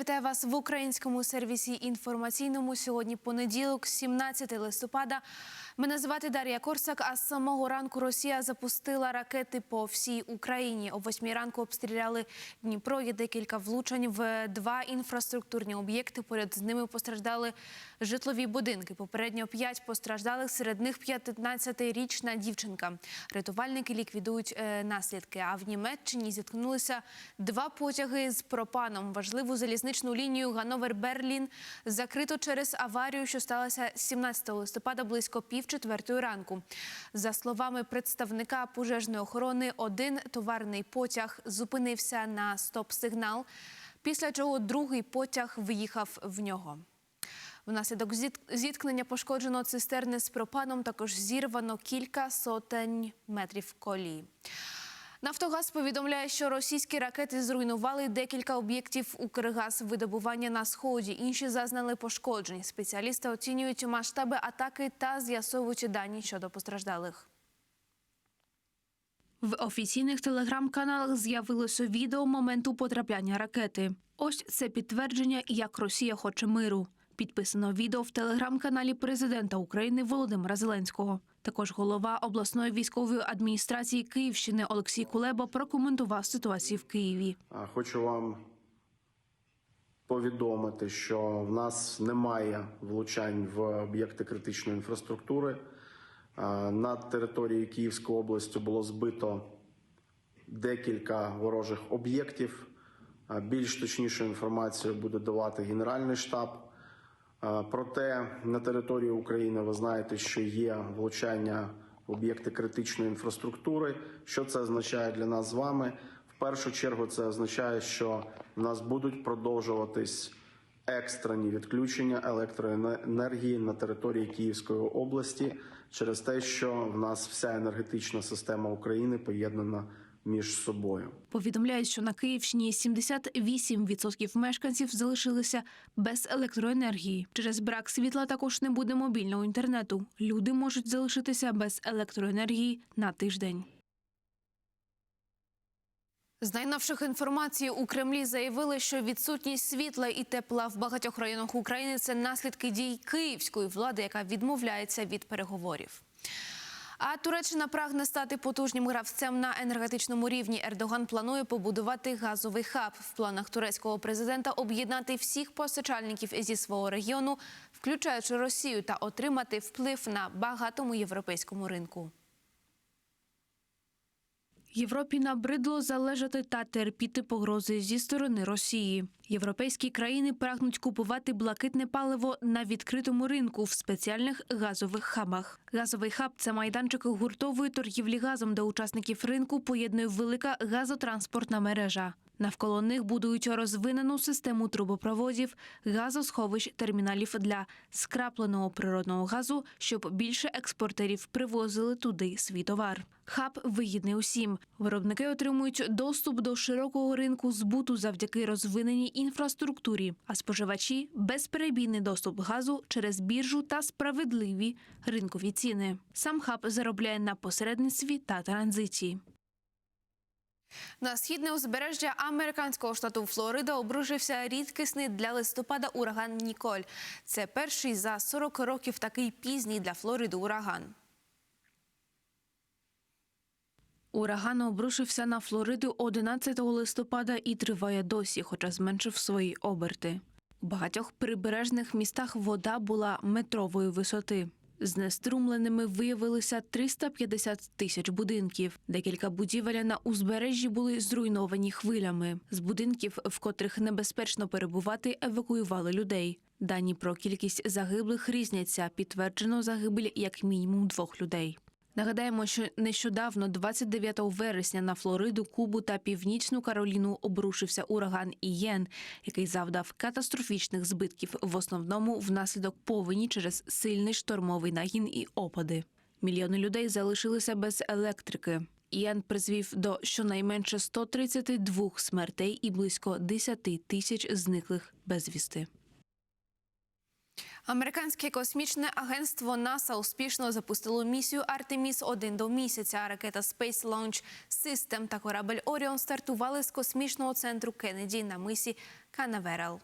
Вітаю вас в українському сервісі інформаційному. Сьогодні понеділок, 17 листопада. Мене звати Дар'я Корсак. А з самого ранку Росія запустила ракети по всій Україні. О 8 ранку обстріляли Дніпро. Є декілька влучень в два інфраструктурні об'єкти. Поряд з ними постраждали житлові будинки. Попередньо п'ять постраждалих. Серед них 15-річна дівчинка. Рятувальники ліквідують е, наслідки. А в Німеччині зіткнулися два потяги з пропаном. Важливу залізничну лінію Гановер-Берлін закрито через аварію, що сталася 17 листопада близько пів четвертої ранку. За словами представника пожежної охорони, один товарний потяг зупинився на стоп-сигнал, після чого другий потяг виїхав в нього. Внаслідок зіт- зіткнення пошкоджено цистерни з пропаном, також зірвано кілька сотень метрів колії. Нафтогаз повідомляє, що російські ракети зруйнували декілька об'єктів Укргазвидобування на сході. Інші зазнали пошкоджень. Спеціалісти оцінюють масштаби атаки та з'ясовують дані щодо постраждалих. В офіційних телеграм-каналах з'явилося відео моменту потрапляння ракети. Ось це підтвердження, як Росія хоче миру. Підписано відео в телеграм-каналі президента України Володимира Зеленського. Також голова обласної військової адміністрації Київщини Олексій Кулеба прокоментував ситуацію в Києві. Хочу вам повідомити, що в нас немає влучань в об'єкти критичної інфраструктури. На території Київської області було збито декілька ворожих об'єктів. Більш точнішу інформацію буде давати Генеральний штаб. А, Проте на території України ви знаєте, що є влучання об'єкти критичної інфраструктури. Що це означає для нас з вами? В першу чергу це означає, що в нас будуть продовжуватись екстрені відключення електроенергії на території Київської області через те, що в нас вся енергетична система України поєднана між собою. Повідомляють, що на Київщині 78% мешканців залишилися без електроенергії. Через брак світла також не буде мобільного інтернету. Люди можуть залишитися без електроенергії на тиждень. З найновших інформацій у Кремлі заявили, що відсутність світла і тепла в багатьох районах України це наслідки дій київської влади, яка відмовляється від переговорів. А Туреччина прагне стати потужним гравцем на енергетичному рівні. Ердоган планує побудувати газовий хаб. В планах турецького президента об'єднати всіх постачальників зі свого регіону, включаючи Росію, та отримати вплив на багатому європейському ринку. Європі набридло залежати та терпіти погрози зі сторони Росії. Європейські країни прагнуть купувати блакитне паливо на відкритому ринку в спеціальних газових хабах. Газовий хаб це майданчик гуртової торгівлі газом, де учасників ринку поєднує велика газотранспортна мережа. Навколо них будують розвинену систему трубопроводів, газосховищ, терміналів для скрапленого природного газу, щоб більше експортерів привозили туди свій товар. Хаб вигідний усім. Виробники отримують доступ до широкого ринку збуту завдяки розвиненій інфраструктурі, а споживачі безперебійний доступ газу через біржу та справедливі ринкові ціни. Сам хаб заробляє на посередництві та транзиті. На східне узбережжя американського штату Флорида обрушився рідкісний для листопада ураган Ніколь. Це перший за 40 років такий пізній для Флориди ураган. Ураган обрушився на Флориду 11 листопада і триває досі, хоча зменшив свої оберти. У багатьох прибережних містах вода була метрової висоти. Знеструмленими виявилися 350 тисяч будинків. Декілька будівель на узбережжі були зруйновані хвилями. З будинків, в котрих небезпечно перебувати, евакуювали людей. Дані про кількість загиблих різняться. Підтверджено загибель як мінімум двох людей. Нагадаємо, що нещодавно, 29 вересня, на Флориду, Кубу та Північну Кароліну обрушився ураган Ієн, який завдав катастрофічних збитків в основному внаслідок повені через сильний штормовий нагін і опади. Мільйони людей залишилися без електрики. Ієн призвів до щонайменше 132 смертей і близько 10 тисяч зниклих безвісти. Американське космічне агентство НАСА успішно запустило місію Артеміс 1 до місяця. Ракета Space Launch System та корабель Оріон стартували з космічного центру Кеннеді на мисі Канаверал.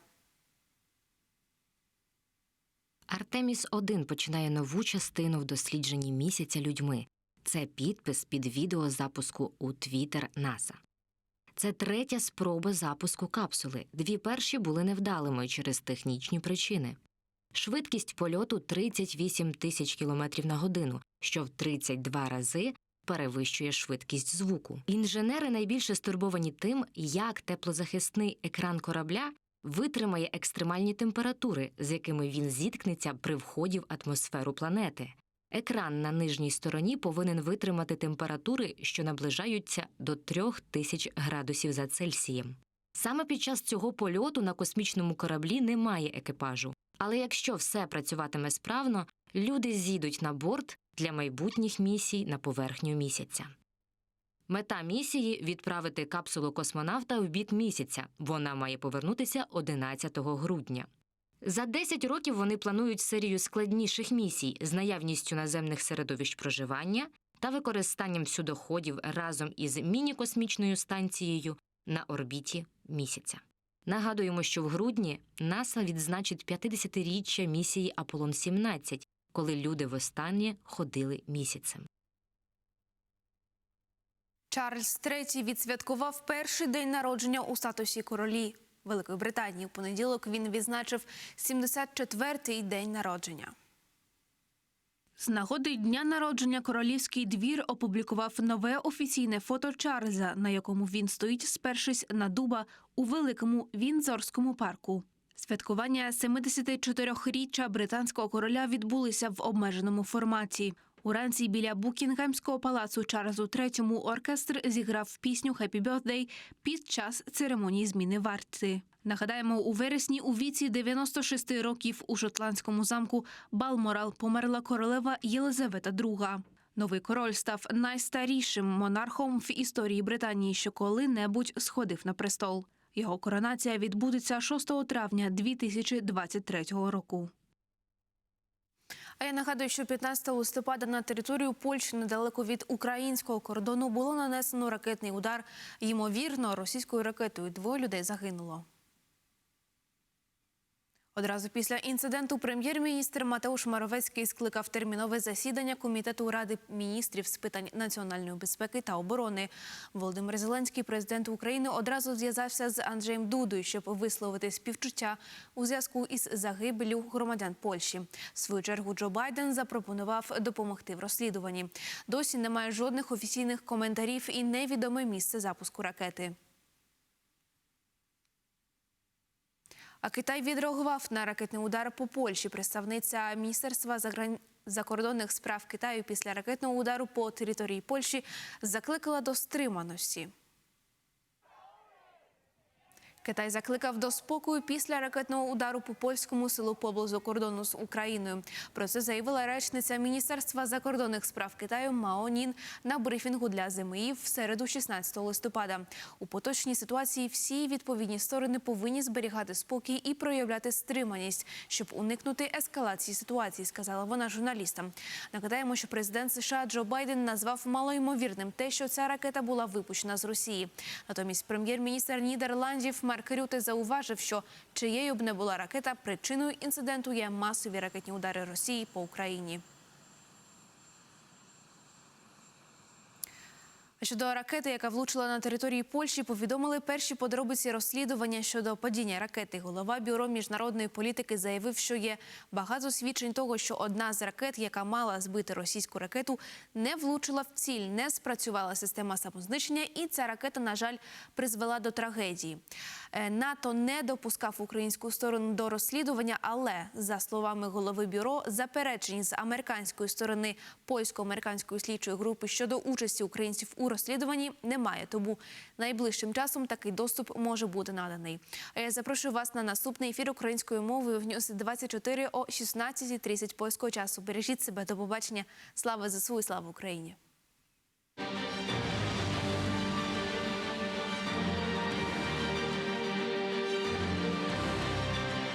Артеміс 1 починає нову частину в дослідженні місяця людьми. Це підпис під відео запуску у Твіттер НАСА. Це третя спроба запуску капсули. Дві перші були невдалими через технічні причини. Швидкість польоту 38 тисяч кілометрів на годину, що в 32 рази перевищує швидкість звуку. Інженери найбільше стурбовані тим, як теплозахисний екран корабля витримає екстремальні температури, з якими він зіткнеться при вході в атмосферу планети. Екран на нижній стороні повинен витримати температури, що наближаються до 3000 градусів за Цельсієм. Саме під час цього польоту на космічному кораблі немає екіпажу. Але якщо все працюватиме справно, люди зійдуть на борт для майбутніх місій на поверхню місяця. Мета місії відправити капсулу космонавта в бік місяця. Вона має повернутися 11 грудня. За 10 років вони планують серію складніших місій з наявністю наземних середовищ проживання та використанням всюдоходів разом із міні-космічною станцією на орбіті місяця. Нагадуємо, що в грудні НАСА відзначить 50-річчя місії Аполлон 17, коли люди востаннє ходили місяцем. Чарльз III відсвяткував перший день народження у статусі королі Великої Британії. У понеділок він відзначив 74-й день народження. З нагоди дня народження королівський двір опублікував нове офіційне фото Чарльза, на якому він стоїть, спершись на дуба у великому Вінзорському парку. Святкування 74-річчя британського короля відбулися в обмеженому форматі. Уранці біля Букінгемського палацу Чарльзу III оркестр зіграв пісню «Happy Birthday» під час церемонії зміни варти. Нагадаємо, у вересні у віці 96 років у шотландському замку Балморал померла королева Єлизавета II. Новий король став найстарішим монархом в історії Британії, що коли-небудь сходив на престол. Його коронація відбудеться 6 травня 2023 року. А я нагадую, що 15 листопада на територію Польщі недалеко від українського кордону було нанесено ракетний удар. Ймовірно, російською ракетою двоє людей загинуло. Одразу після інциденту прем'єр-міністр Матеуш Маровецький скликав термінове засідання комітету ради міністрів з питань національної безпеки та оборони. Володимир Зеленський, президент України, одразу зв'язався з Анджеєм Дудою, щоб висловити співчуття у зв'язку із загибелю громадян Польщі. В свою чергу Джо Байден запропонував допомогти в розслідуванні. Досі немає жодних офіційних коментарів і невідоме місце запуску ракети. А Китай відреагував на ракетний удар по Польщі. Представниця міністерства загран... закордонних справ Китаю після ракетного удару по території Польщі закликала до стриманості. Китай закликав до спокою після ракетного удару по польському селу поблизу кордону з Україною. Про це заявила речниця Міністерства закордонних справ Китаю Мао Нін на брифінгу для ЗМІ в середу, 16 листопада. У поточній ситуації всі відповідні сторони повинні зберігати спокій і проявляти стриманість, щоб уникнути ескалації ситуації, сказала вона журналістам. Нагадаємо, що президент США Джо Байден назвав малоймовірним те, що ця ракета була випущена з Росії. Натомість прем'єр-міністр Нідерландів Марк Кирюти зауважив, що чиєю б не була ракета, причиною інциденту є масові ракетні удари Росії по Україні. Щодо ракети, яка влучила на території Польщі, повідомили перші подробиці розслідування щодо падіння ракети. Голова бюро міжнародної політики заявив, що є багато свідчень того, що одна з ракет, яка мала збити російську ракету, не влучила в ціль, не спрацювала система самознищення, і ця ракета, на жаль, призвела до трагедії. Е, НАТО не допускав українську сторону до розслідування, але за словами голови бюро, заперечень з американської сторони польсько-американської слідчої групи щодо участі українців у розслідуванні немає. Тому найближчим часом такий доступ може бути наданий. А я запрошую вас на наступний ефір українською мовою в Ньюс 24 о 16.30 польського часу. Бережіть себе до побачення. Слава ЗСУ і слава Україні.